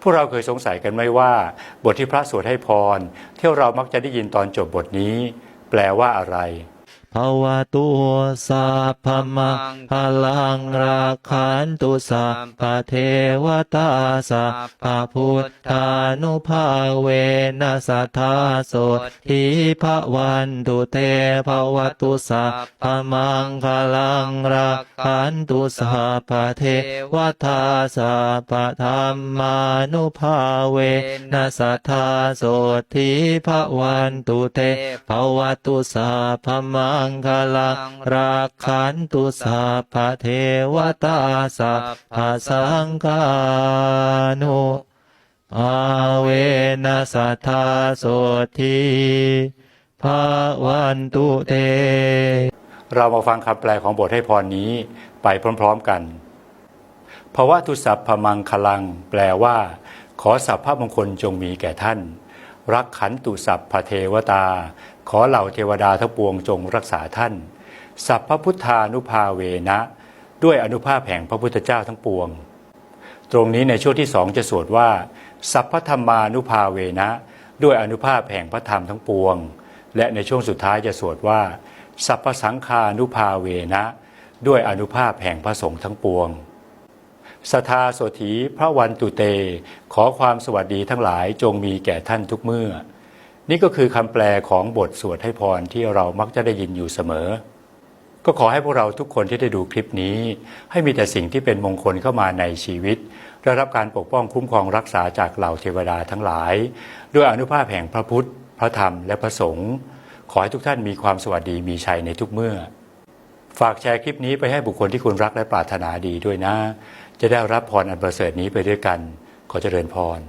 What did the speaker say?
พวกเราเคยสงสัยกันไหมว่า บทที่พระสวดให้พรที่เรามักจะได้ยินตอนจบบทนี้ แปลว่าอะไร ภาวะตัวสัพมังพลังราคันตุสัพเทวตาสัพพพุทธานุภาเวนัสทธาโสทีพระวันตุเตภาวะตุสัพมังพลังราคันตุสัพเทวตาสัพธรรมานุภาเวนัสทธาโสทีพระวันตุเตภาวะตุสัพพมังคลังราคันตุสัพเทวตาสัพพสังฆานุอาเวนัสธาโสทีภาวันตุเต เรามาฟังคำแปลของบทให้พรนี้ไปพร้อมๆกันภาวะตุสัพพมังคลัง แปลว่า ขอสัพพะมงคลจงมีแก่ท่าน รักขันตุสัพพเทวตา ขอเหล่าเทวดาทั้งปวงจงรักษาท่าน สัพพพุทธานุภาเวนะ ด้วยอนุภาพแห่งพระพุทธเจ้าทั้งปวง ตรงนี้ในช่วงที่สองจะสวดว่า สัพพธรรมานุภาเวนะ ด้วยอนุภาพแห่งพระธรรมทั้งปวง และในช่วงสุดท้ายจะสวดว่า สัพพสังฆานุภาเวนะ ด้วยอนุภาพแห่งพระสงฆ์ทั้งปวง สทาโสถีพระวันตุเต ขอความสวัสดีทั้งหลายจงมีแก่ท่านทุกเมื่อ นี่ก็คือคำแปลของบทสวดให้พรที่เรามักจะได้ยินอยู่เสมอ ก็ขอให้พวกเราทุกคนที่ได้ดูคลิปนี้ ให้มีแต่สิ่งที่เป็นมงคลเข้ามาในชีวิตได้รับการปกป้องคุ้มครองรักษาจากเหล่าเทวดาทั้งหลาย ด้วยอนุภาพแห่งพระพุทธ พระธรรมและพระสงฆ์ขอให้ทุกท่านมีความสวัสดีมีชัยในทุกเมื่อ ฝากแชร์คลิปนี้ไปให้บุคคลที่คุณรักและปรารถนาดีด้วยนะ จะได้รับพรอันประเสริฐนี้ไปด้วยกัน ขอเจริญพร